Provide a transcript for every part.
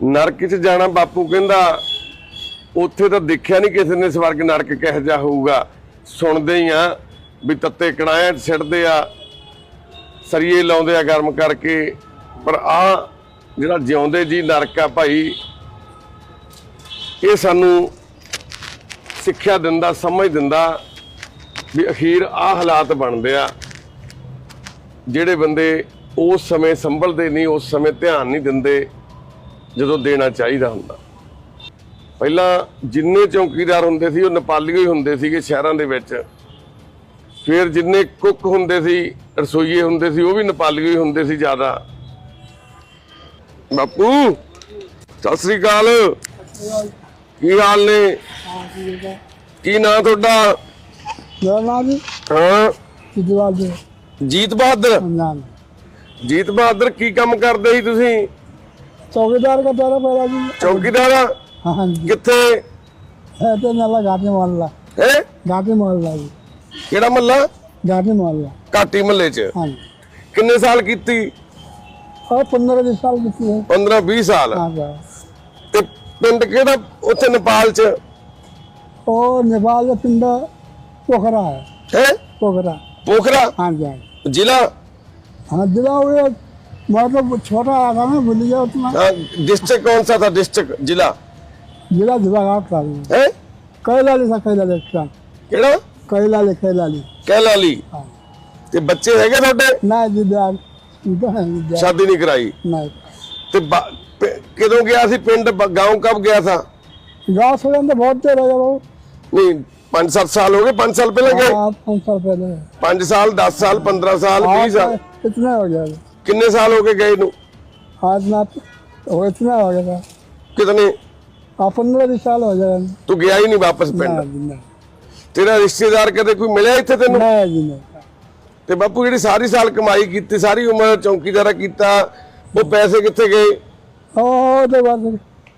ਨਰਕ 'ਚ ਜਾਣਾ ਬਾਪੂ ਕਹਿੰਦਾ, ਉੱਥੇ ਤਾਂ ਦੇਖਿਆ ਨਹੀਂ ਕਿਸੇ ਨੇ ਸਵਰਗ ਨਰਕ ਕਿਹੋ ਜਿਹਾ ਹੋਊਗਾ। ਸੁਣਦੇ ਹੀ ਆ ਵੀ ਤੱਤੇ ਕਣਾਇਆ 'ਚ ਸਿੱਟਦੇ ਆ, ਸਰੀਏ ਲਾਉਂਦੇ ਆ ਗਰਮ ਕਰਕੇ। ਪਰ ਆ ਜਿਹੜਾ ਜਿਉਂਦੇ ਜੀ ਨਰਕ ਆ ਭਾਈ, ਇਹ ਸਾਨੂੰ ਸਿੱਖਿਆ ਦਿੰਦਾ, ਸਮਝ ਦਿੰਦਾ ਵੀ ਅਖੀਰ ਆ ਹਾਲਾਤ ਬਣਦੇ ਆ। ਜਿਹੜੇ ਬੰਦੇ ਉਸ ਸਮੇਂ ਸੰਭਲਦੇ ਨਹੀਂ ਉਸ ਸਮੇਂ ਧਿਆਨ ਨਹੀਂ ਦਿੰਦੇ ਜਦੋਂ ਦੇਣਾ ਚਾਹੀਦਾ ਹੁੰਦਾ। ਪਹਿਲਾਂ ਜਿੰਨੇ ਚੌਕੀਦਾਰ ਹੁੰਦੇ ਸੀ ਉਹ ਨੇਪਾਲੀਓ ਹੀ ਹੁੰਦੇ ਸੀਗੇ ਸ਼ਹਿਰਾਂ ਦੇ ਵਿੱਚ। ਫਿਰ ਜਿੰਨੇ ਕੁੱਕ ਹੁੰਦੇ ਸੀ ਰਸੋਈਏ ਹੁੰਦੇ ਸੀ ਉਹ ਵੀ ਨੇਪਾਲੀਓ ਹੀ ਹੁੰਦੇ ਸੀ ਜ਼ਿਆਦਾ। ਬਾਪੂ ਸਤਿ ਸ੍ਰੀ ਅਕਾਲ। ਕੀ ਹਾਲ ਨੇ? ਕੀ ਨਾਂ ਤੁਹਾਡਾ? ਮੇਰਾ ਨਾਮ ਜੀ। ਹਾਂ। ਜੀਤ ਬਹਾਦਰ? ਜੀਤ ਬਹਾਦਰ ਕੀ ਕੰਮ ਕਰਦੇ ਸੀ ਤੁਸੀਂ? ਚੌਕੀਦਾਰ का दौरा पड़ा जी ਚੌਕੀਦਾਰ ਆ? हाँ जी ਕਿੱਥੇ है तो नाला घाटी मोहल्ला ਹੈ घाटी मोहल्ला जी ਕਿਹੜਾ ਮੱਲਾ घाटी मोहल्ला ਕਾਟੀ ਮੱਲੇ 'ਚ हाँ जी ਕਿੰਨੇ ਸਾਲ ਕੀਤੀ और पंद्रह बीस साल की थी 15 20 ਸਾਲ हाँ जी ਤੇ ਪਿੰਡ ਕਿਹੜਾ ਉੱਥੇ ਨੇਪਾਲ 'ਚ और नेपाल का पिंड पोखरा है ਹੈ पोखरा ਪੋਖਰਾ हाँ जी हाँ जी। ਜ਼ਿਲ੍ਹਾ हाँ जिला हुए मैं तो छोटा आया था मैं भूल गया उतना। हाँ, डिस्ट्रिक्ट कौन सा था? डिस्ट्रिक्ट जिला? जिला धुलाघाट था है? कैलाली था कैलाली का। केड़ा? कैलाली कैलाली। कैलाली। हाँ। ते बच्चे है क्या छोटे? ना जिदार तो तो शादी नहीं कराई? नहीं ते कदों गया सी पिंड? गाँव कब गया था? गाँव से तो बहुत देर हो गया वो। नहीं पाँच सात साल हो गए पाँच साल पहले गए? हाँ, पाँच साल पहले। पाँच साल दस साल पंद्रह साल बीस साल। इतना हो गया। ਕਿੰਨੇ ਸਾਲ ਹੋ ਗਏ ਗਏ ਨੂੰ आज ना वो इतना हो गया था ਕਿਤਨੇ हाँ पंद्रह बीस साल हो गया ਤੂੰ ਗਿਆ ਹੀ ਨਹੀਂ ਵਾਪਸ ਪਿੰਡ नहीं जी नहीं ਤੇਰਾ ਰਿਸ਼ਤੇਦਾਰ ਕਦੇ ਕੋਈ ਮਿਲਿਆ ਇੱਥੇ ਤੈਨੂੰ नहीं जी नहीं ਤੇ ਬਾਪੂ ਜਿਹੜੀ ਸਾਰੀ ਸਾਲ ਕਮਾਈ ਕੀਤੀ ਸਾਰੀ ਉਮਰ ਚੌਕੀਦਾਰਾ ਕੀਤਾ ਉਹ ਪੈਸੇ ਕਿੱਥੇ ਗਏ ओ तो बात है।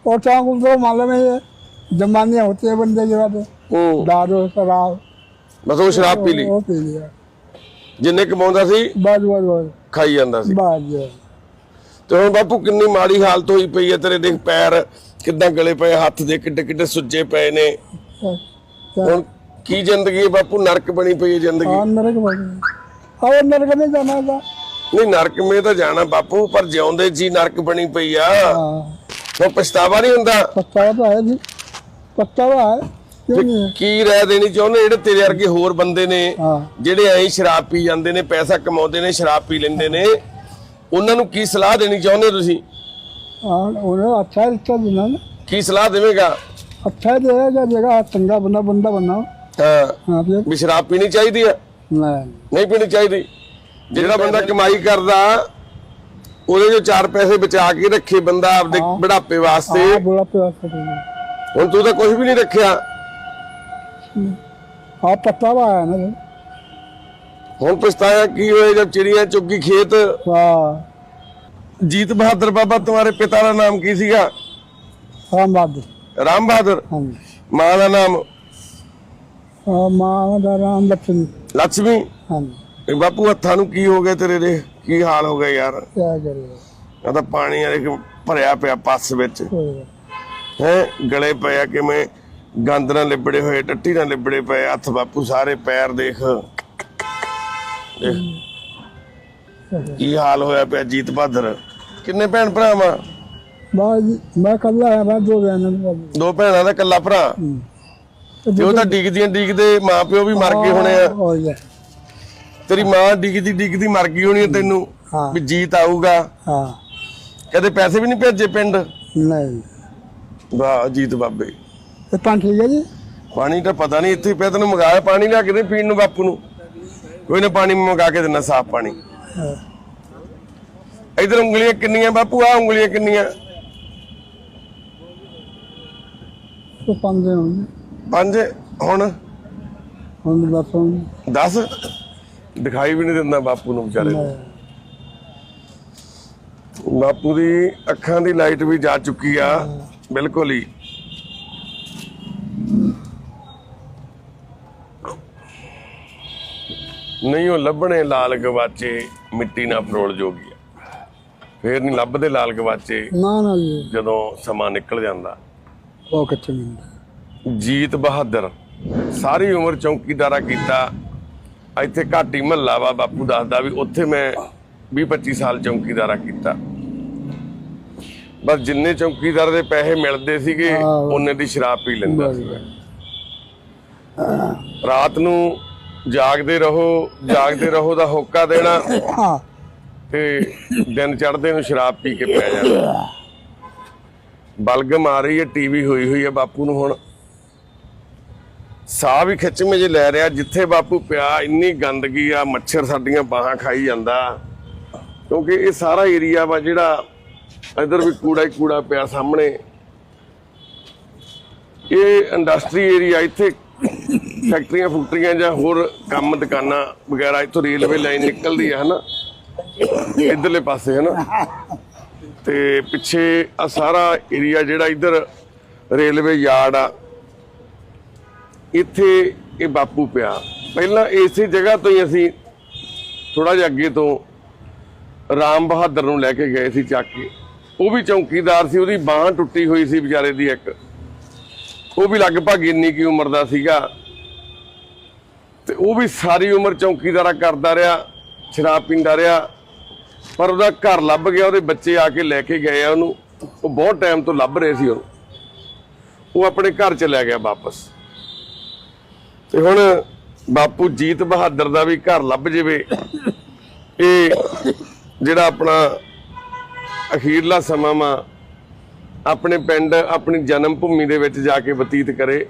और चाकू तो मालूम है ये जमाने होते हैं बंदे के बाद ਹੂੰ दारू शराब ਬਸ ਉਹ ਸ਼ਰਾਬ ਪੀ ਲਈ वो पी लिया ਜਿੰਨੇ ਕਮਾਉਂਦਾ ਸੀ बस बस बस ਖਾਈ ਜਾਂਦਾ ਸੀ। ਬਾਜ ਤੇ ਹੁਣ ਬਾਪੂ ਕਿੰਨੀ ਮਾੜੀ ਹਾਲਤ ਹੋਈ ਪਈ ਹੈ ਤੇਰੇ ਦੇਖ ਪੈਰ ਕਿੱਦਾਂ ਗਲੇ ਪਏ ਹੱਥ ਦੇ ਕਿੱਡੇ ਕਿੱਡੇ ਸੁੱਜੇ ਪਏ ਨੇ। ਹੁਣ ਕੀ ਜ਼ਿੰਦਗੀ ਹੈ ਬਾਪੂ? ਨਰਕ ਬਣੀ ਪਈ ਹੈ ਜ਼ਿੰਦਗੀ। ਹਾਂ ਨਰਕ ਬਣੀ ਹਾਂ ਨਰਕ ਨਹੀਂ ਜਾਣਾ ਦਾ ਨਹੀਂ ਨਰਕ ਮੇ ਤਾਂ ਜਾਣਾ ਬਾਪੂ ਪਰ ਜਿਉਂਦੇ ਜੀ ਨਰਕ ਬਣੀ ਪਈ ਆ। ਹਾਂ। ਪਛਤਾਵਾ ਨਹੀਂ ਹੁੰਦਾ? ਪਛਤਾਵਾ ਤਾਂ ਹੈ ਜੀ। ਪਛਤਾਵਾ ਹੈ। ਕੀ ਰਾਇ ਦੇਣੀ ਚਾਹੁੰਦੇ? ਜਿਹੜੇ ਤੇਰੇ ਵਰਗੇ ਹੋਰ ਬੰਦੇ ਨੇ ਜਿਹੜੇ ਐਂ ਸ਼ਰਾਬ ਪੀ ਜਾਂਦੇ ਨੇ ਪੈਸਾ ਕਮਾਉਂਦੇ ਨੇ ਸ਼ਰਾਬ ਪੀ ਲੈਂਦੇ ਨੇ ਉਹਨਾਂ ਨੂੰ ਕੀ ਸਲਾਹ ਦੇਣੀ ਚਾਹੁੰਦੇ ਤੁਸੀਂ? ਹਾਂ ਉਹਨਾਂ ਅੱਛਾ ਰਿਸ਼ਤਾ ਦੇਣਾ ਕੀ ਸਲਾਹ ਦੇਵੇਂਗਾ? ਅੱਛਾ ਦੇਗਾ ਜਿਹੜਾ ਚੰਗਾ ਬੰਦਾ ਬੰਦਾ ਬੰਨਾ ਹਾਂ। ਸ਼ਰਾਬ ਪੀਣੀ ਚਾਹੀਦੀ ਹੈ ਨਹੀਂ ਪੀਣੀ ਚਾਹੀਦੀ। ਜਿਹੜਾ ਬੰਦਾ ਕਮਾਈ ਕਰਦਾ ਉਹਦੇ ਜੋ ਚਾਰ ਪੈਸੇ ਬਚਾ ਕੇ ਰੱਖੇ ਬੰਦਾ ਆਪਦੇ ਬੁਢਾਪੇ ਵਾਸਤੇ। ਹਾਂ ਬੁਢਾਪੇ ਵਾਸਤੇ। ਹੁਣ ਤੂੰ ਤਾਂ ਕੁਝ ਵੀ ਨਹੀਂ ਰੱਖਿਆ। ਆ ਪੱਤਾ ਵਾ ਆਇਆ ਨਾ। ਹੁਣ ਪਛਤਾਇਆ ਕੀ ਹੋਇਆ ਜਦ ਚਿੜੀਆਂ ਚੁੱਗੀ ਖੇਤ? ਹਾਂ। ਜੀਤ ਬਹਾਦਰ ਬਾਬਾ ਤੁਹਾਡੇ ਪਿਤਾ ਦਾ ਨਾਮ ਕੀ ਸੀਗਾ? ਰਾਮ ਬਾਦ ਰਾਮ ਬਹਾਦਰ? ਮਾਂ ਦਾ ਨਾਮ? ਮਾਂ ਦਾ ਰਾਮ ਲਖਨ ਲక్ష్ਮੀ ਹਾਂਜੀ। ਇਹ ਬਾਪੂ ਹੱਥਾਂ ਨੂੰ ਕੀ ਹੋ ਗਿਆ ਤੇਰੇ ਦੇ? ਕੀ ਹਾਲ ਹੋ ਗਿਆ ਯਾਰ? ਕਿਆ ਕਰੀਏ। ਆ ਤਾਂ ਪਾਣੀ ਯਾਰ ਭਰਿਆ ਪਿਆ ਪੱਸ ਵਿੱਚ। ਹੈ ਗਲੇ ਪਿਆ ਕਿਵੇਂ? ਗੰਦ ਨਾਲ ਲਿਬੜੇ ਹੋਏ ਟੱਟੀ ਨਾਲ ਲਿਬੜੇ ਪਏ ਹੱਥ ਬਾਪੂ ਸਾਰੇ ਪੈਰ ਦੇਖ। ਦੇਖ। ਹਾਲ ਹੋਇਆ ਪਿਆ ਜੀਤ ਬਹਾਦਰ ਕਿੰਨੇ ਭੈਣ ਭਰਾ ਵਾ? ਮੈਂ ਕੱਲਾ ਆ ਮੈਂ ਦੋ ਬੈਨਾਂ ਨੂੰ ਦੋ ਭੈਣਾਂ ਦਾ ਇਕੱਲਾ ਭਰਾ? ਤੇ ਉਹ ਤਾਂ ਡਿੱਗਦੀਆਂ ਡਿੱਗਦੇ ਮਾਪਿਓ ਵੀ ਮਰ ਗਏ ਹੋਣੇ ਆ। ਤੇਰੀ ਮਾਂ ਡਿੱਗਦੀ ਡਿੱਗਦੀ ਮਰ ਗਈ ਹੋਣੀ ਆ ਤੈਨੂੰ ਵੀ ਜੀਤ ਆਊਗਾ। ਕਦੇ ਪੈਸੇ ਵੀ ਨਹੀਂ ਭੇਜੇ ਪਿੰਡ? ਨਹੀਂ। ਵਾਹ ਜੀਤ ਬਾਬੇ। ਇਹ ਪਾਣੀ ਠੀਕ ਹੈ ਜੀ? ਪਾਣੀ ਤਾਂ ਪਤਾ ਨਹੀਂ ਇੱਥੇ ਪਿਆ ਤੈਨੂੰ ਮੰਗਾਇਆ ਪਾਣੀ ਲਿਆ ਕਿਤੇ ਪੀਣ ਨੂੰ ਬਾਪੂ ਨੂੰ। ਕੋਈ ਨਾ ਪਾਣੀ ਮੰਗਾ ਕੇ ਦਿੰਦਾ ਸਾਫ਼ ਪਾਣੀ। ਇਧਰ ਉਂਗਲੀਆਂ ਕਿੰਨੀਆਂ ਬਾਪੂ ਆ ਉਂਗਲੀਆਂ ਕਿੰਨੀਆਂ? ਉਹ ਪੰਜ ਹੋਣ। ਪੰਜ ਹੁਣ? ਹੁਣ ਦੱਸ ਦਿਖਾਈ ਵੀ ਨਹੀਂ ਦਿੰਦਾ ਬਾਪੂ ਨੂੰ ਵਿਚਾਰੇ ਬਾਪੂ ਦੀ ਅੱਖਾਂ ਦੀ ਲਾਈਟ ਵੀ ਜਾ ਚੁੱਕੀ ਆ ਬਿਲਕੁਲ ਹੀ। ਨਹੀਂ ਉਹ ਲੱਭਣੇ ਲਾਲ ਗਵਾਚੇ ਮਿੱਟੀ ਨਾ ਫਰੋਲ ਜੋਗੀਆ ਫੇਰ ਨਹੀਂ ਲੱਭਦੇ ਲਾਲ ਗਵਾਚੇ ਨਾ ਨਾ ਜੀ। ਜਦੋਂ ਸਮਾਂ ਨਿਕਲ ਜਾਂਦਾ। ਉਹ ਕਿੱਥੇ ਮਿਲਦਾ ਜੀਤ ਬਹਾਦਰ ਸਾਰੀ ਉਮਰ ਚੌਕੀਦਾਰਾ ਕੀਤਾ। ਇੱਥੇ ਘਾਟੀ ਮਹੱਲਾ ਵਾ ਬਾਪੂ ਦੱਸਦਾ ਵੀ ਉੱਥੇ ਮੈਂ 20 25 ਸਾਲ ਚੌਕੀਦਾਰਾ ਕੀਤਾ। ਬਸ ਜਿੰਨੇ ਚੌਕੀਦਾਰ ਦੇ ਪੈਸੇ ਮਿਲਦੇ ਸੀਗੇ। ਉਹਨੇ ਦੀ ਸ਼ਰਾਬ ਪੀ ਲੈਂਦਾ ਸੀ। ਰਾਤ ਨੂੰ ਜਾਗਦੇ ਰਹੋ ਜਾਗਦੇ ਰਹੋ ਦਾ ਹੋਕਾ ਦੇਣਾ। ਹਾਂ। ਤੇ ਦਿਨ ਚੜ੍ਹਦੇ ਨੂੰ ਸ਼ਰਾਬ ਪੀ ਕੇ ਪੈ ਜਾਣਾ। ਬਲਗਮ ਆ ਰਹੀ ਹੈ ਟੀਵੀ ਹੋਈ ਹੋਈ ਹੈ ਬਾਪੂ ਨੂੰ ਹੁਣ। ਸਾਹ ਵੀ ਖਿੱਚਵੇਂ ਜੇ ਲੈ ਰਿਹਾ ਜਿੱਥੇ ਬਾਪੂ ਪਿਆ ਇੰਨੀ ਗੰਦਗੀ ਆ ਮੱਛਰ ਸਾਡੀਆਂ ਬਾਹਾਂ ਖਾਈ ਜਾਂਦਾ। ਕਿਉਂਕਿ ਇਹ ਸਾਰਾ ਏਰੀਆ ਵਾ ਜਿਹੜਾ ਇਧਰ ਵੀ ਕੂੜਾ ਹੀ ਕੂੜਾ ਪਿਆ ਸਾਹਮਣੇ। ਇਹ ਇੰਡਸਟਰੀ ਏਰੀਆ ਇੱਥੇ ਫੈਕਟਰੀਆਂ ਫੁਕਟਰੀਆਂ ਜਾਂ ਹੋਰ ਕੰਮ ਦੁਕਾਨਾਂ ਵਗੈਰਾ ਇੱਥੋਂ ਰੇਲਵੇ ਲਾਈਨ ਨਿਕਲਦੀ ਆ, ਹਨਾ? ਇਧਰਲੇ ਪਾਸੇ ਹੈ ਨਾ ਤੇ ਪਿੱਛੇ ਆ ਸਾਰਾ ਏਰੀਆ ਜਿਹੜਾ ਇਧਰ ਰੇਲਵੇ ਯਾਰਡ ਆ, ਇੱਥੇ ਇਹ ਬਾਪੂ ਪਿਆ। ਪਹਿਲਾਂ ਇਸੇ ਜਗ੍ਹਾ ਤੋਂ ਹੀ ਅਸੀਂ ਥੋੜਾ ਜਿਹਾ ਅੱਗੇ ਤੋਂ ਰਾਮ ਬਹਾਦਰ ਨੂੰ ਲੈ ਕੇ ਗਏ ਸੀ ਚੱਕ ਕੇ। ਉਹ ਵੀ ਚੌਕੀਦਾਰ ਸੀ, ਉਹਦੀ ਬਾਹ ਟੁੱਟੀ ਹੋਈ ਸੀ ਵਿਚਾਰੇ ਦੀ ਇੱਕ। ਉਹ ਵੀ ਲਗਭਗ ਇੰਨੀ ਕੀ ਉਮਰ ਦਾ ਸੀਗਾ। ਤੇ ਉਹ ਵੀ ਸਾਰੀ ਉਮਰ ਚੌਕੀਦਾਰਾ ਕਰਦਾ ਰਿਹਾ, ਸ਼ਰਾਬ ਪੀਂਦਾ ਰਿਹਾ, ਪਰ ਉਹਦਾ ਘਰ ਲੱਭ ਗਿਆ, ਉਹਦੇ ਬੱਚੇ ਆ ਕੇ ਲੈ ਕੇ ਗਏ ਆ ਉਹਨੂੰ। ਉਹ ਬਹੁਤ ਟਾਈਮ ਤੋਂ ਲੱਭ ਰਹੇ ਸੀ ਉਹਨੂੰ। ਉਹ ਆਪਣੇ ਘਰ ਚ ਲੈ ਗਿਆ ਵਾਪਸ। ਤੇ ਹੁਣ ਬਾਪੂ ਜੀਤ ਬਹਾਦਰ ਦਾ ਵੀ ਘਰ ਲੱਭ ਜਵੇ, ਇਹ ਜਿਹੜਾ ਆਪਣਾ ਅਖੀਰਲਾ ਸਮਾਂ ਵਾ, ਆਪਣੇ ਪਿੰਡ, ਆਪਣੀ ਜਨਮ ਭੂਮੀ ਦੇ ਵਿੱਚ ਜਾ ਕੇ ਬਤੀਤ ਕਰੇ।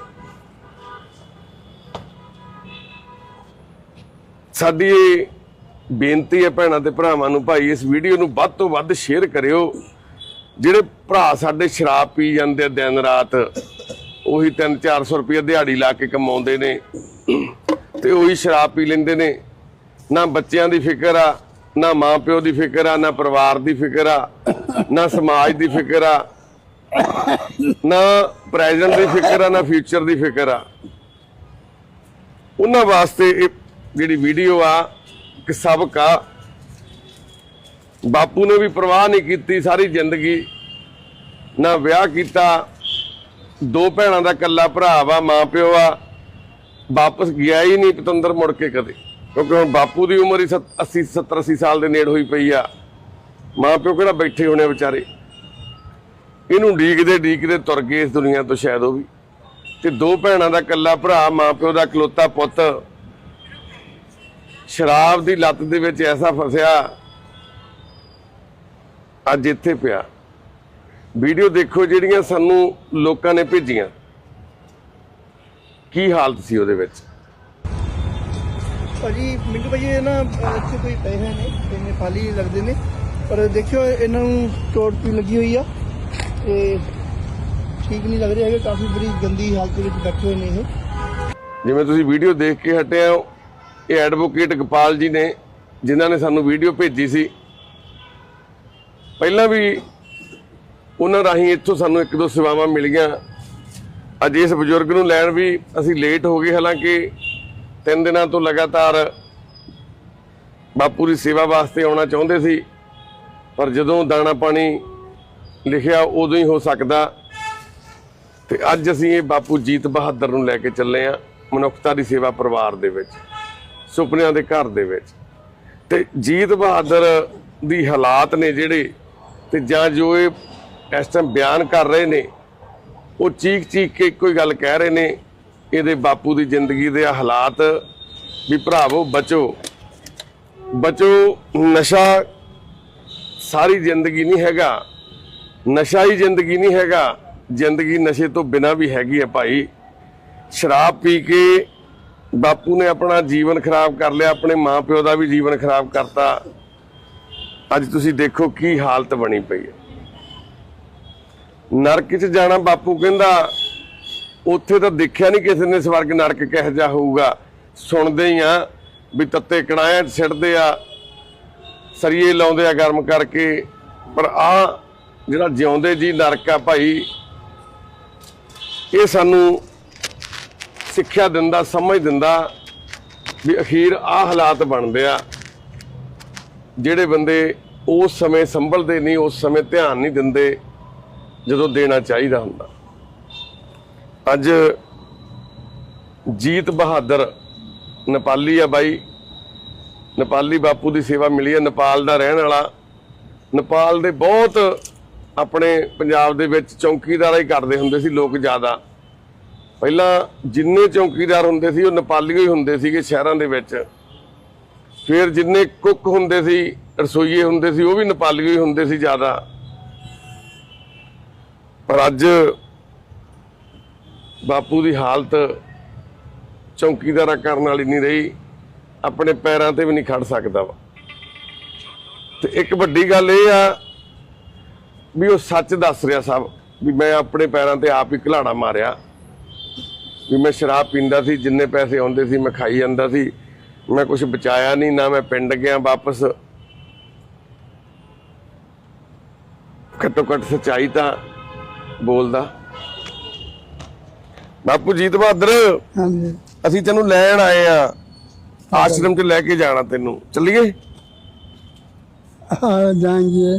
ਸਾਡੀ ਇਹ ਬੇਨਤੀ ਹੈ ਭੈਣਾਂ ਤੇ ਭਰਾਵਾਂ ਨੂੰ ਭਾਈ, ਇਸ ਵੀਡੀਓ ਨੂੰ ਵੱਧ ਤੋਂ ਵੱਧ ਸ਼ੇਅਰ ਕਰਿਓ। ਜਿਹੜੇ ਭਰਾ ਸਾਡੇ ਸ਼ਰਾਬ ਪੀ ਜਾਂਦੇ ਆ ਦਿਨ ਰਾਤ, ਉਹੀ 3-400 ਰੁਪਏ ਦਿਹਾੜੀ ਲਾ ਕੇ ਕਮਾਉਂਦੇ ਨੇ ਤੇ ਉਹੀ ਸ਼ਰਾਬ ਪੀ ਲੈਂਦੇ ਨੇ। ਨਾ ਬੱਚਿਆਂ ਦੀ ਫਿਕਰ ਆ, ਨਾ ਮਾਂ ਪਿਓ ਦੀ ਫਿਕਰ ਆ, ਨਾ ਪਰਿਵਾਰ ਦੀ ਫਿਕਰ ਆ, ਨਾ ਸਮਾਜ ਦੀ ਫਿਕਰ ਆ, ਨਾ ਪ੍ਰੈਜ਼ੈਂਟ ਦੀ ਫਿਕਰ ਆ, ਨਾ ਫਿਊਚਰ ਦੀ ਫਿਕਰ ਆ। ਉਹਨਾਂ ਵਾਸਤੇ ਇਹ ਜਿਹੜੀ ਵੀਡੀਓ ਆ, ਕਿ ਸਬਕ ਆ ਬਾਪੂ ਨੇ ਵੀ ਪਰਵਾਹ ਨਹੀਂ ਕੀਤੀ ਸਾਰੀ ਜ਼ਿੰਦਗੀ, ਨਾ ਵਿਆਹ ਕੀਤਾ, ਦੋ ਭੈਣਾਂ ਦਾ ਇਕੱਲਾ ਭਰਾ ਵਾ, ਮਾਂ ਪਿਓ ਆ, ਵਾਪਸ ਗਿਆ ਹੀ ਨਹੀਂ ਪਤੰਦਰ ਮੁੜ ਕੇ ਕਦੇ। ਕਿਉਂਕਿ ਹੁਣ ਬਾਪੂ ਦੀ ਉਮਰ ਹੀ 80 70 80 ਸਾਲ ਦੇ ਨੇੜ ਹੋਈ ਪਈ ਆ। ਮਾਂ ਪਿਓ ਕਿਹੜਾ ਬੈਠੇ ਹੋਣੇ ਵਿਚਾਰੇ? ਇਹਨੂੰ ਡੀਕਦੇ ਡੀਕਦੇ ਤੁਰ ਗਏ ਇਸ ਦੁਨੀਆ ਤੋਂ ਸ਼ਾਇਦ ਉਹ ਵੀ। ਤੇ ਦੋ ਭੈਣਾਂ ਦਾ ਇਕੱਲਾ ਭਰਾ, ਮਾਂ ਪਿਓ ਦਾ ਇਕਲੌਤਾ ਪੁੱਤ ਸ਼ਰਾਬ ਦੀ ਲੱਤ ਦੇ ਵਿੱਚ ਐਸਾ ਫਸਿਆ ਅੱਜ ਇੱਥੇ ਪਿਆ। ਵੀਡੀਓ ਦੇਖੋ ਜਿਹੜੀਆਂ ਸਾਨੂੰ ਲੋਕਾਂ ਨੇ ਭੇਜੀਆਂ। ਕੀ ਹਾਲਤ ਸੀ ਉਹਦੇ ਵਿੱਚ? ਭਾਜੀ ਮਿੰਟੂ ਭਾਜੀ ਇਹ ਨਾ ਇੱਥੇ ਕੋਈ ਪੈਸੇ ਨੇ ਤੇ ਨੇਪਾਲੀ ਲੱਗਦੇ ਨੇ। ਪਰ ਦੇਖਿਓ ਇਹਨਾਂ ਨੂੰ ਚੋਟ ਵੀ ਲੱਗੀ ਹੋਈ ਆ। ਤੇ ਠੀਕ ਨਹੀਂ ਲੱਗ ਰਹੇ ਹੈਗੇ ਕਾਫੀ ਬੜੀ ਗੰਦੀ ਹਾਲਤ ਵਿੱਚ ਬੈਠੇ ਹੋਏ ਨੇ ਇਹ। ਜਿਵੇਂ ਤੁਸੀਂ ਵੀਡੀਓ ਦੇਖ ਕੇ ਹਟੇ ਹੋ ਇਹ ਐਡਵੋਕੇਟ ਗੋਪਾਲ ਜੀ ਨੇ ਜਿਨ੍ਹਾਂ ਨੇ ਸਾਨੂੰ ਵੀਡੀਓ ਭੇਜੀ ਸੀ। ਪਹਿਲਾਂ ਵੀ ਉਹਨਾਂ ਰਾਹੀਂ ਇੱਥੋਂ ਸਾਨੂੰ ਇੱਕ ਦੋ ਸੇਵਾਵਾਂ ਮਿਲੀਆਂ। ਅੱਜ ਇਸ ਬਜ਼ੁਰਗ ਨੂੰ ਲੈਣ ਵੀ ਅਸੀਂ ਲੇਟ ਹੋ ਗਏ, ਹਾਲਾਂਕਿ ਤਿੰਨ ਦਿਨਾਂ ਤੋਂ ਲਗਾਤਾਰ ਬਾਪੂ ਦੀ ਸੇਵਾ ਵਾਸਤੇ ਆਉਣਾ ਚਾਹੁੰਦੇ ਸੀ, ਪਰ ਜਦੋਂ ਦਾਣਾ ਪਾਣੀ ਲਿਖਿਆ ਉਦੋਂ ਹੀ ਹੋ ਸਕਦਾ। ਤੇ ਅੱਜ ਅਸੀਂ ਇਹ ਬਾਪੂ ਜੀਤ ਬਹਾਦਰ ਨੂੰ ਲੈ ਕੇ ਚੱਲੇ ਆ ਮਨੁੱਖਤਾ ਦੀ ਸੇਵਾ ਪਰਿਵਾਰ ਦੇ ਵਿੱਚ। ਸੁਪਨਿਆਂ ਦੇ ਘਰ ਦੇ ਵਿੱਚ। ਤੇ ਜੀਤ ਬਹਾਦਰ ਦੀ ਹਾਲਾਤ ਨੇ ਜਿਹੜੇ, ਤੇ ਜਾਂ ਜੋ ਇਹ ਇਸ ਟਾਈਮ ਬਿਆਨ ਕਰ ਰਹੇ ਨੇ, ਉਹ ਚੀਕ ਚੀਕ ਕੇ ਇੱਕੋ ਹੀ ਗੱਲ ਕਹਿ ਰਹੇ ਨੇ, ਇਹਦੇ ਬਾਪੂ ਦੀ ਜ਼ਿੰਦਗੀ ਦੇ ਹਾਲਾਤ, ਵੀ ਭਰਾਵੋ ਬਚੋ। ਬਚੋ, ਨਸ਼ਾ ਸਾਰੀ ਜ਼ਿੰਦਗੀ ਨਹੀਂ ਹੈਗਾ। ਨਸ਼ਾ ਹੀ ਜ਼ਿੰਦਗੀ ਨਹੀਂ ਹੈਗਾ। ਜ਼ਿੰਦਗੀ ਨਸ਼ੇ ਤੋਂ ਬਿਨਾ ਵੀ ਹੈਗੀ ਹੈ ਭਾਈ। ਸ਼ਰਾਬ ਪੀ ਕੇ ਬਾਪੂ ਨੇ ਆਪਣਾ ਜੀਵਨ ਖਰਾਬ ਕਰ ਲਿਆ, ਆਪਣੇ ਮਾਪਿਓ ਦਾ ਵੀ ਜੀਵਨ ਖਰਾਬ ਕਰਤਾ। ਅੱਜ ਤੁਸੀਂ ਦੇਖੋ ਕੀ ਹਾਲਤ ਬਣੀ ਪਈ ਹੈ। ਨਰਕ 'ਚ ਜਾਣਾ ਬਾਪੂ ਕਹਿੰਦਾ, ਉੱਥੇ ਤਾਂ ਦੇਖਿਆ ਨਹੀਂ ਕਿਸੇ ਨੇ ਸਵਰਗ ਨਰਕ ਕਿਹੋ ਜਿਹਾ ਹੋਊਗਾ। ਸੁਣਦੇ ਹੀ ਆ ਵੀ ਤੱਤੇ ਕੜਾਇਆਂ 'ਚ ਸਿੱਟਦੇ ਆ, ਸਰੀਏ ਲਾਉਂਦੇ ਆ ਗਰਮ ਕਰਕੇ। ਪਰ ਆ ਜਿਹੜਾ ਜਿਉਂਦੇ ਜੀ ਨਰਕ ਆ ਭਾਈ, ਇਹ ਸਾਨੂੰ ਸਿੱਖਿਆ ਦਿੰਦਾ, ਸਮਝ ਦਿੰਦਾ ਵੀ ਅਖੀਰ ਆ ਹਾਲਾਤ ਬਣਦੇ ਆ। ਜਿਹੜੇ ਬੰਦੇ ਉਸ ਸਮੇਂ ਸੰਭਲਦੇ ਨਹੀਂ, ਉਸ ਸਮੇਂ ਧਿਆਨ ਨਹੀਂ ਦਿੰਦੇ, ਜਦੋਂ ਦੇਣਾ ਚਾਹੀਦਾ ਹੁੰਦਾ। ਅੱਜ ਜੀਤ ਬਹਾਦਰ ਨੇਪਾਲੀ ਆ ਬਾਈ। ਨੇਪਾਲੀ ਬਾਪੂ ਦੀ ਸੇਵਾ ਮਿਲੀ ਹੈ ਨੇਪਾਲ ਦਾ ਰਹਿਣ ਵਾਲਾ। ਨੇਪਾਲ ਦੇ ਬਹੁਤ ਆਪਣੇ ਪੰਜਾਬ ਦੇ ਵਿੱਚ ਚੌਕੀਦਾਰਾ ਹੀ ਕਰਦੇ ਹੁੰਦੇ ਸੀ ਲੋਕ ਜ਼ਿਆਦਾ। ਪਹਿਲਾਂ ਜਿੰਨੇ ਚੌਕੀਦਾਰ ਹੁੰਦੇ ਸੀ, ਉਹ ਨੇਪਾਲੀ ਹੀ ਹੁੰਦੇ ਸੀਗੇ ਸ਼ਹਿਰਾਂ ਦੇ ਵਿੱਚ। ਫਿਰ ਜਿੰਨੇ ਕੁੱਕ ਹੁੰਦੇ ਸੀ, ਰਸੋਈਏ ਹੁੰਦੇ ਸੀ, ਉਹ ਵੀ ਨੇਪਾਲੀ ਹੀ ਹੁੰਦੇ ਸੀ ਜ਼ਿਆਦਾ। ਪਰ ਅੱਜ ਬਾਪੂ ਦੀ ਹਾਲਤ ਚੌਕੀਦਾਰਾ ਕਰਨ ਵਾਲੀ ਨਹੀਂ ਰਹੀ, ਆਪਣੇ ਪੈਰਾਂ ਤੇ ਵੀ ਨਹੀਂ ਖੜ ਸਕਦਾ ਵਾ। ਤੇ ਇੱਕ ਵੱਡੀ ਗੱਲ ਇਹ ਆ ਵੀ ਉਹ ਸੱਚ ਦੱਸ ਰਿਹਾ ਸਭ, ਵੀ ਮੈਂ ਆਪਣੇ ਪੈਰਾਂ ਤੇ ਆਪ ਹੀ ਘਲਾੜਾ ਮਾਰਿਆ। ਵੀ ਮੈਂ ਸ਼ਰਾਬ ਪੀਂਦਾ ਸੀ ਜਿੰਨੇ ਪੈਸੇ ਆਉਂਦੇ ਸੀ ਮੈਂ ਖਾਈ ਜਾਂਦਾ ਸੀ। ਮੈਂ ਕੁਝ ਬਚਾਇਆ ਨਹੀਂ ਨਾ ਮੈਂ ਪਿੰਡ ਗਿਆ ਵਾਪਸ। ਘੱਟੋ ਘੱਟ ਸਚਾਈ ਤਾਂ ਬੋਲਦਾ। ਬਾਪੂ ਜੀਤ ਬਹਾਦਰ ਹਾਂਜੀ। ਅਸੀਂ ਤੈਨੂੰ ਲੈਣ ਆਏ ਆ। ਆਸ਼ਰਮ 'ਚ ਲੈ ਕੇ ਜਾਣਾ ਤੈਨੂੰ। ਚੱਲੀਏ? ਹਾਂ ਜਾਾਂਗੇ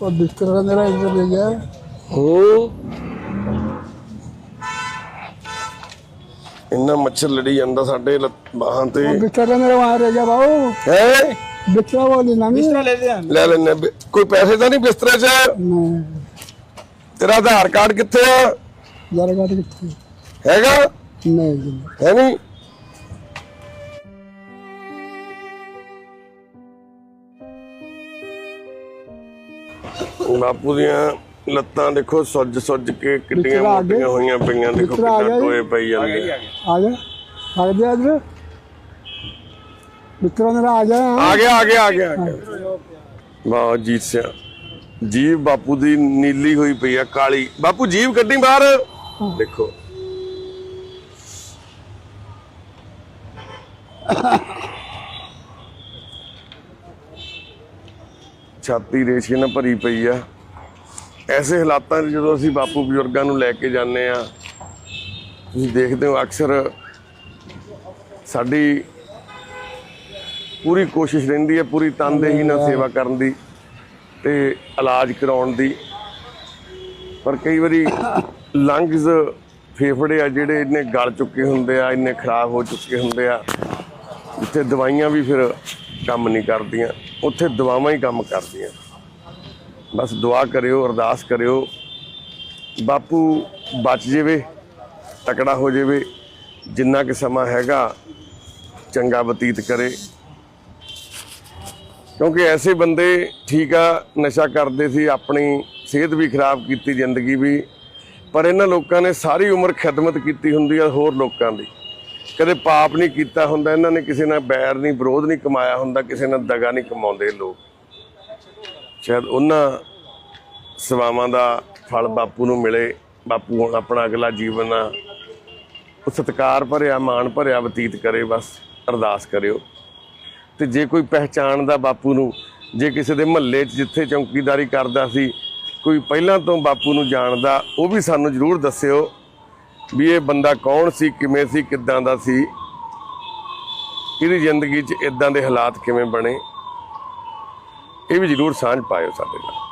वो वो बिस्तर का मेरा इधर ले गया ਹੋ ਇੰਨਾ ਮੱਛਰ ਲੜੀ ਜਾਂਦਾ ਸਾਡੇ ਲੱਤ- ਬਾਹਾਂ ਤੇ वो बिस्तर का मेरा वहाँ रह गया बाबू ਹੈ बिस्तर वो लेना नहीं ਲੈ ਲਿਆ ਲੈ ਲੈਣੇ ਕੋਈ ਪੈਸੇ ਤਾਂ ਨਹੀਂ ਬਿਸਤਰੇ 'ਚ नहीं ਤੇਰਾ ਆਧਾਰ ਕਾਰਡ ਕਿੱਥੇ ਆ जरा काट के ਹੈਗਾ नहीं जी ਹੈ ਨਹੀਂ ਬਾਪੂ ਦੀਆਂ ਲੱਤਾਂ ਦੇਖੋ ਸੁੱਜ ਸੁੱਜ ਕੇ ਕਿੱਡੀਆਂ ਮੋਟੀਆਂ ਹੋਈਆਂ ਪਈਆਂ ਦੇਖੋ ਕਿੰਨਾ ਟੋਏ ਪਈ ਜਾਂਦੇ ਆ। ਗਿਆ ਆ ਗਿਆ ਅੱਜ ਮਿੱਤਰਾਂ ਨੇ ਆ ਗਿਆ। ਆ ਗਿਆ ਆ ਗਿਆ ਆ ਗਿਆ ਵਾਹ ਜੀਤ ਸਿਆ। ਜੀਵ ਬਾਪੂ ਦੀ ਨੀਲੀ ਹੋਈ ਪਈ ਆ ਕਾਲੀ। ਬਾਪੂ ਜੀਵ ਕੱਢੀ ਬਾਹਰ। ਦੇਖੋ। ਛਾਤੀ ਰੇਸ਼ੇ ਨਾਲ ਭਰੀ ਪਈ ਆ। ਐਸੇ ਹਾਲਾਤਾਂ 'ਚ ਜਦੋਂ ਅਸੀਂ ਬਾਪੂ ਬਜ਼ੁਰਗਾਂ ਨੂੰ ਲੈ ਕੇ ਜਾਂਦੇ ਆ ਤੁਸੀਂ ਦੇਖਦੇ ਹੋ ਅਕਸਰ ਸਾਡੀ ਪੂਰੀ ਕੋਸ਼ਿਸ਼ ਰਹਿੰਦੀ ਹੈ ਪੂਰੀ ਤਨਦੇਹੀ ਨਾਲ ਸੇਵਾ ਕਰਨ ਦੀ ਤੇ ਇਲਾਜ ਕਰਾਉਣ ਦੀ। ਪਰ ਕਈ ਵਾਰੀ ਲੰਗਸ ਫੇਫੜੇ ਆ ਜਿਹੜੇ ਇੰਨੇ ਗਲ ਚੁੱਕੇ ਹੁੰਦੇ ਆ ਇੰਨੇ ਖਰਾਬ ਹੋ ਚੁੱਕੇ ਹੁੰਦੇ ਆ ਜਿੱਥੇ ਦਵਾਈਆਂ ਵੀ ਫਿਰ ਕੰਮ ਨਹੀਂ ਕਰਦੀਆਂ, ਉੱਥੇ ਦੁਆਵਾਂ ਹੀ ਕੰਮ ਕਰਦੀਆਂ। ਬਸ ਦੁਆ ਕਰਿਓ, ਅਰਦਾਸ ਕਰਿਓ, ਬਾਪੂ ਬਚ ਜਾਵੇ, ਤਕੜਾ ਹੋ ਜਾਵੇ, ਜਿੰਨਾ ਕਿ ਸਮਾਂ ਹੈਗਾ, ਚੰਗਾ ਬਤੀਤ ਕਰੇ। ਕਿਉਂਕਿ ਐਸੇ ਬੰਦੇ ਠੀਕ ਆ, ਨਸ਼ਾ ਕਰਦੇ ਸੀ, ਆਪਣੀ ਸਿਹਤ ਵੀ ਖਰਾਬ ਕੀਤੀ, ਜ਼ਿੰਦਗੀ ਵੀ, ਪਰ ਇਹਨਾਂ ਲੋਕਾਂ ਨੇ ਸਾਰੀ ਉਮਰ ਖਿਦਮਤ ਕੀਤੀ ਹੁੰਦੀ ਆ ਹੋਰ ਲੋਕਾਂ ਦੀ। ਕਦੇ ਪਾਪ ਨਹੀਂ ਕੀਤਾ ਹੁੰਦਾ, ਇਹਨਾਂ ਨੇ ਕਿਸੇ ਨਾਲ ਬੈਰ ਨਹੀਂ, ਵਿਰੋਧ ਨਹੀਂ ਕਮਾਇਆ ਹੁੰਦਾ, ਕਿਸੇ ਨਾਲ ਦਗਾ ਨਹੀਂ ਕਮਾਉਂਦੇ ਲੋਕ। ਸ਼ਾਇਦ ਉਹਨਾਂ ਸੇਵਾਵਾਂ ਦਾ ਫਲ ਬਾਪੂ ਨੂੰ ਮਿਲੇ, ਬਾਪੂ ਹੁਣ ਆਪਣਾ ਅਗਲਾ ਜੀਵਨ ਆ ਉਹ ਸਤਿਕਾਰ ਭਰਿਆ, ਮਾਣ ਭਰਿਆ ਬਤੀਤ ਕਰੇ, ਬਸ ਅਰਦਾਸ ਕਰਿਓ। ਤੇ ਜੇ ਕੋਈ ਪਹਿਚਾਣ ਦਾ ਬਾਪੂ ਨੂੰ, ਜੇ ਕਿਸੇ ਦੇ ਮਹੱਲੇ 'ਚ ਜਿੱਥੇ ਚੌਕੀਦਾਰੀ ਕਰਦਾ ਸੀ, ਕੋਈ ਪਹਿਲਾਂ ਤੋਂ ਬਾਪੂ ਨੂੰ ਜਾਣਦਾ, ਉਹ ਵੀ ਸਾਨੂੰ ਜ਼ਰੂਰ ਦੱਸਿਓ। ਵੀ ਇਹ ਬੰਦਾ ਕੌਣ ਸੀ, ਕਿਵੇਂ ਸੀ, ਕਿੱਦਾਂ ਦਾ ਸੀ? ਇਹਦੀ ਜ਼ਿੰਦਗੀ 'ਚ ਇਦਾਂ ਦੇ ਹਾਲਾਤ ਕਿਵੇਂ ਬਣੇ? ਇਹ ਵੀ ਜ਼ਰੂਰ ਸਾਂਝ ਪਾਇਓ ਸਾਡੇ ਨਾਲ।